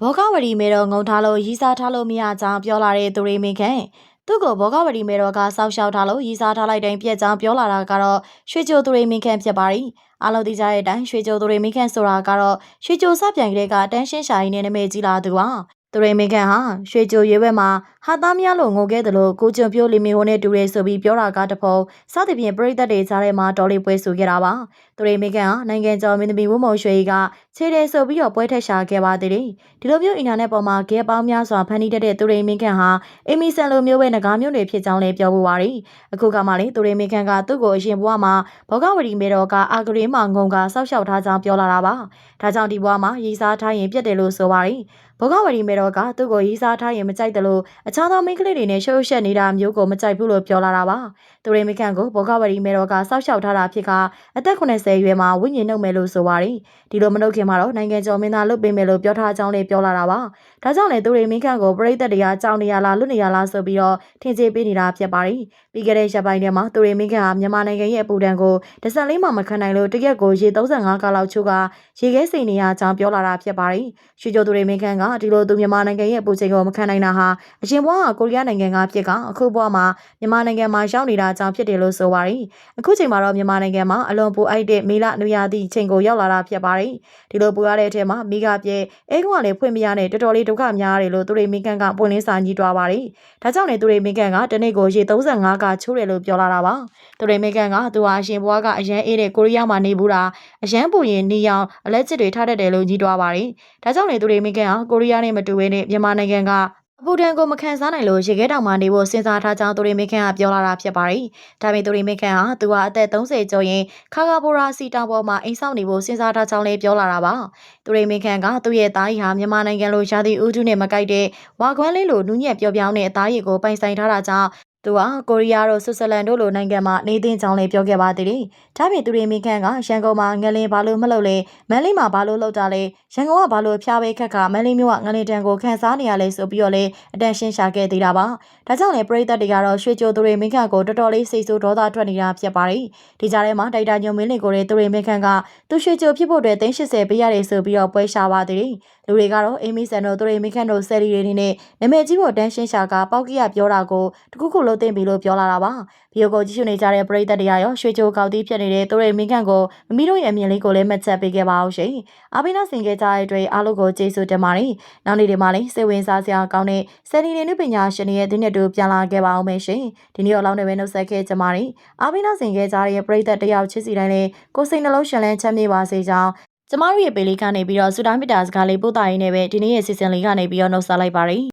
ဘောဂဝရီမေတော်ငုံထားလို့ရီးစားထားလို့မရကြောင်းပြောလာတဲ့သူရိမင်းခင်သူ့ကိုဘောဂဝရီမေတော်ကစောက်ရှောက်ထားလို့ရီးစားထားလိုက်တိုင်းပြက်ကြောင်းပြောလာတာကတော့ရွှေချိုသူရိမင်းခင်ဖြစ်ပါရီအလုံးသိကြတဲ့အတိုင်းရွှေချိုသူရိမင်းခင်ဆိုတာကတော့ရွှေချိုစပြန်ကလေးကတန်းရှင်းရှာရင်းနဲ့နမိတ်ကြီးလာသူပါ သူရိမင်းခင်ဟာရွှေချိုရွေးဘက်မှာဟာသားများလို့ငိုခဲ့တယ်လို့ကိုကျွံပြိုးလီမီဟိုနဲ့တူရဲဆိုပြီးပြောတာကတဖုံစသဖြင့်ပြိသက်တွေကြားထဲမှာတော်လေးပွဲဆိုခဲ့တာပါသူရိမင်းခင်ဟာနိုင်ငံကျော်မင်းသမီးဝုံမုံရွှေကြီးကခြေတယ်ဆိုပြီးတော့ပွဲထက်ရှာခဲ့ပါသေးတယ်ဒီလိုမျိုးအင်တာနက်ပေါ်မှာဂဲပေါင်းများစွာဖန်တီးတတ်တဲ့သူရိမင်းခန့်ဟာအီမီဆန်လိုမျိုးပဲငကားမျိုးတွေဖြစ်ကြောင်းလည်းပြောပူပါရီအခုကမှလည်းသူရိမင်းခန့်ကသူ့ကိုအရင်ဘဝမှာဘောဂဝရီမေတော်ကအာဂရီမှာငုံကစောက်ရှောက်ထားကြောင်းပြောလာတာပါဒါကြောင့်ဒီဘဝမှာရီစားထားရင်ပြတ်တယ်လို့ဆိုပါရီ ဘောဂဝရီမေတော်ကသူ့ကိုရီစားထားရင်မကြိုက်တယ်လို့အခြားသောမိန်းကလေးတွေနဲ့ရှုပ်ရှက်နေတာမျိုးကိုမကြိုက်ဘူးလို့ပြောလာတာပါသူရိမင်းခန့်ကိုဘောဂဝရီမေတော်ကစောက်ရှောက်ထားတာဖြစ်ကအသက်80ရွယ်မှာဝိညာဉ်နှုတ်မယ်လို့ဆိုပါရီဒီလိုမလုပ်ခင်မှာတော့နိုင်ငံကျော်မင်းသားလုပ်ပေးမယ်လို့ပြောထားကြောင်းလည်းပြောလာတာပါ။ဒါကြောင့်လည်းသူတွေမင်းခန့်ကိုပြည်သက်တွေကကြောင်နေရလားလွတ်နေရလားဆိုပြီးတော့ထင်ကြေးပေးနေတာဖြစ်ပါတယ်။ပြီးခဲ့တဲ့ရက်ပိုင်းထဲမှာသူတွေမင်းခန့်ဟာမြန်မာနိုင်ငံရဲ့အပူဒဏ်ကိုဒဇန်လေးမှမခံနိုင်လို့တရက်ကိုရေ35ကားလောက်ချိုးကရေခဲစိန်နေရကြောင်းပြောလာတာဖြစ်ပါတယ်။ရွှေချိုသူတွေမင်းခန့်ကဒီလိုသူမြန်မာနိုင်ငံရဲ့အပူချိန်ကိုမခံနိုင်တာဟာအရင်ဘဝကကိုရီးယားနိုင်ငံကဖြစ်ကအခုဘဝမှာမြန်မာနိုင်ငံမှာရောက်နေတာကြောင့်ဖြစ်တယ်လို့ဆိုပါတယ်။အခုချိန်မှာတော့မြန်မာနိုင်ငံမှာအလွန်ပူအိုက်တဲ့မေလနွေရာသီချိန်ကိုရောက်လာတာဖြစ်ပါတယ်။ဒီလိုပူရတဲ့အထက်မှာမိကပြဲအဲကွာလည်းဖွင့်မရနဲ့တော်တော်လေးဒုက္ခများရတယ်လို့သူတွေမိကန်ကပွင့်လင်းစာကြီးတွားပါတယ်။ဒါကြောင့်လည်းသူတွေမိကန်ကတနေ့ကိုရေ35ကချိုးတယ်လို့ပြောလာတာပါ။သူတွေမိကန်ကသူဟာအရှင်ဘွားကအရန်အေးတဲ့ကိုရီးယားမှာနေဘူးတာအရန်ပူရင်နေအောင်အလက်ချစ်တွေထားတတ်တယ်လို့ကြီးတွားပါတယ်။ဒါကြောင့်လည်းသူတွေမိကန်ကကိုရီးယားနဲ့မတူဘဲနဲ့မြန်မာနိုင်ငံကအပူဒဏ်ကိုမခံစားနိုင်လို့ရေခဲတောင်မှနေဖို့စဉ်းစားထားကြောင်းသူရိမေခန့်ကပြောလာတာဖြစ်ပါတယ်။ဒါပေမဲ့သူရိမေခန့်ဟာသူဟာအသက်30ကျော်ရင်ခါကာဘိုရာစီတောင်ပေါ်မှာအိမ်ဆောက်နေဖို့စဉ်းစားထားကြောင်းလည်းပြောလာတာပါ။သူရိမေခန့်ကသူ့ရဲ့သားကြီးဟာမြန်မာနိုင်ငံလိုရှားသည့်ဦးထုနဲ့မကိုက်တဲ့ဝါခွန်းလေးလိုနူးညံ့ပြောပြောင်းတဲ့အသားရည်ကိုပိုင်ဆိုင်ထားတာကြောင့်သူကကိုရီးယားတို့ဆွစ်ဇာလန်တို့လိုနိုင်ငံမှာနေသင့်ကြောင်းလည်းပြောခဲ့ပါသေးတယ်။ဒါပြင်သူရိမင်းခန့်ကရန်ကုန်မှာငလင်ဘာလို့မလုပ်လဲမန်လေးမှာဘာလို့လုပ်တာလဲရန်ကုန်ကဘာလို့ဖျားပေးခက်ခါမန်လေးမျိုးကငလင်တန်ကိုခန်းစားနေရလဲဆိုပြီးတော့လေအတန်ရှင်းရှာခဲ့သေးတာပါ။ဒါကြောင့်လည်းပြည်သက်တွေကတော့ရွှေချိုသူရိမင်းခန့်ကိုတော်တော်လေးစိတ်ဆိုးဒေါသထွက်နေတာဖြစ်ပါတယ်။ဒီကြားထဲမှာတိုက်တာညုံမင်းလင်ကိုတဲ့သူရိမင်းခန့်ကသူရွှေချိုဖြစ်ဖို့အတွက်380ပေးရတယ်ဆိုပြီးတော့ပွဲရှာပါသေးတယ်။ လူတွေကတော့အေမီဆန်တို့သူရိမင်းခန့်တို့ဆယ်ရီတွေနေနဲ့နာမည်ကြီးဖို့တန်းရှင်းရှာကပေါက်ကီရပြောတာကိုတခုခုလို့သိပြီလို့ပြောလာတာပါ။ဗီဒီယိုကိုကြည့်ရှုနေကြတဲ့ပရိသတ်တွေကရောရွှေချိုကောက်တီးဖြစ်နေတဲ့သူရိမင်းခန့်ကိုမမီတို့ရဲ့အမြင်လေးကိုလည်းမှတ်ချက်ပေးခဲ့ပါအောင်ရှင်။အားပေးနာဆင်ခဲ့ကြတဲ့အတွက်အားလုံးကိုကျေးဇူးတင်ပါတယ်။နောက်နေ့ဒီမှာလည်းစိတ်ဝင်စားစရာကောင်းတဲ့ဆယ်ရီနေနုပညာရှင်တွေရဲ့ဒီနေ့တူပြန်လာခဲ့ပါအောင်မယ်ရှင်။ဒီနေ့တော့လောက်နေပဲနှုတ်ဆက်ခဲ့ကြပါတယ်။အားပေးနာဆင်ခဲ့ကြတဲ့ပရိသတ်တယောက်ချစ်စီတိုင်းလည်းကိုယ်စိတ်နှလုံးရှင်လန်းချမ်းမြေပါစေကြောင်း ကျမတို့ရဲ့ပေလေးကနေပြီးတော့စူတိုင်းမီတာစကားလေးပို့တာရင်းနဲ့ပဲဒီနေ့ရဲ့စီစဉ်လေးကနေပြီးတော့နှုတ်ဆက်လိုက်ပါရစေ